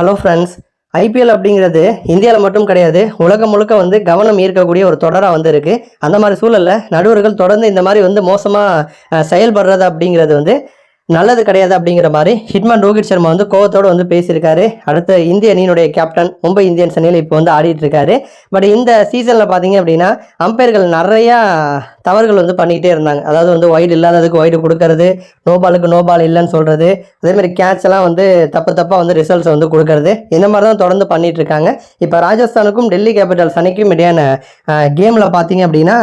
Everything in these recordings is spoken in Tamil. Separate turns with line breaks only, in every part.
ஹலோ ஃப்ரெண்ட்ஸ் ஐபிஎல் அப்படிங்கிறது இந்தியாவில் மட்டும் கிடையாது. உலகம் முழுக்க வந்து கவனம் ஈர்க்கக்கூடிய ஒரு தொடராக வந்து அந்த மாதிரி சூழலில் நடுவர்கள் தொடர்ந்து இந்த மாதிரி வந்து மோசமாக செயல்படுறது அப்படிங்கிறது வந்து நல்லது கிடையாது அப்படிங்கிற மாதிரி ஹிட்மேன் ரோஹித் சர்மா வந்து கோவத்தோடு வந்து பேசியிருக்காரு. அடுத்த இந்திய அணியினுடைய கேப்டன் மும்பை இந்தியன்ஸ் அணியில் இப்போ வந்து ஆடிட்டு இருக்காரு பட் இந்த சீசனில் பார்த்தீங்க அப்படின்னா அம்பையர்கள் நிறையா தவறுகள் வந்து பண்ணிக்கிட்டே இருந்தாங்க. அதாவது வந்து ஒய்டு இல்லாததுக்கு ஒய்டு கொடுக்கறது நோ பாலுக்கு நோ பால் இல்லைன்னு சொல்கிறது அதேமாதிரி கேட்ச் எல்லாம் வந்து தப்பு தப்பாக வந்து ரிசல்ட்ஸ் வந்து கொடுக்கறது இந்த மாதிரி தான் தொடர்ந்து பண்ணிட்டு இருக்காங்க இப்போ ராஜஸ்தானுக்கும் டெல்லி கேபிட்டல்ஸ் அணிக்கும் இடையான கேமில் பார்த்தீங்க அப்படின்னா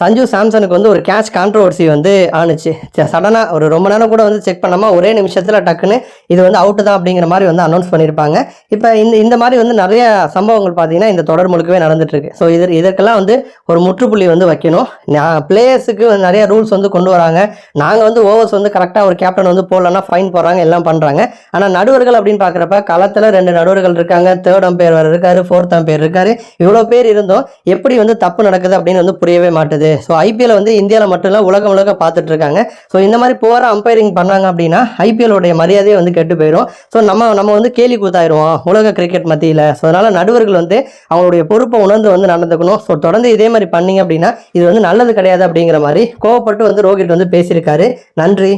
சஞ்சு சாம்சனுக்கு வந்து ஒரு கேட்ச் கான்ட்ரவர்சி வந்து ஆணுச்சு. சடனாக ஒரு ரொம்ப நேரம் கூட வந்து செக் பண்ணாமல் ஒரே நிமிஷத்தில் டக்குன்னு இது வந்து அவுட்டு தான் அப்படிங்கிற மாதிரி வந்து அனௌன்ஸ் பண்ணியிருப்பாங்க இப்போ இந்த இந்த மாதிரி வந்து நிறைய சம்பவங்கள் பார்த்தீங்கன்னா இந்த தொடர் முழுக்கவே நடந்துட்டுருக்கு. ஸோ இது இதற்கெல்லாம் வந்து ஒரு முற்றுப்புள்ளி வந்து வைக்கணும். நான் பிளேயர்ஸுக்கு நிறைய ரூல்ஸ் வந்து கொண்டு வராங்க. நாங்கள் வந்து ஓவர்ஸ் வந்து கரெக்டாக ஒரு கேப்டன் வந்து போடலன்னா ஃபைன் போடுறாங்க எல்லாம் பண்ணுறாங்க ஆனால் நடுவர்கள் அப்படின்னு பார்க்குறப்ப களத்தில் ரெண்டு நடுவர்கள் இருக்காங்க. தேர்ட் அம்பையர் வேறு இருக்காரு ஃபோர்த் அம்பையர் இருக்காரு. இவ்வளோ பேர் இருந்தும் எப்படி வந்து தப்பு நடக்குது அப்படின்னு வந்து புரியவே மாட்டுது. ஸோ ஐபிஎல் வந்து இந்தியாவில் மட்டும் இல்லை உலகம் முழுக்க பார்த்துட்டு இருக்காங்க ஸோ இந்த மாதிரி போகிற அம்பைரிங் பண்ணாங்க அப்படின்னா ஐபிஎலோடைய மரியாதையே வந்து கெட்டு போயிடும் ஸோ நம்ம நம்ம வந்து கேலி கூத்தாயிருவோம் உலக கிரிக்கெட் மத்தியில். ஸோ அதனால் நடுவர்கள் வந்து அவங்களுடைய பொறுப்பை உணர்ந்து வந்து நடந்துக்கணும். ஸோ தொடர்ந்து இதே மாதிரி பண்ணீங்க அப்படின்னா இது வந்து நல்லது கிடையாது அப்படிங்கிற மாதிரி கோவப்பட்டு வந்து ரோஹித் வந்து பேசியிருக்காரு. நன்றி.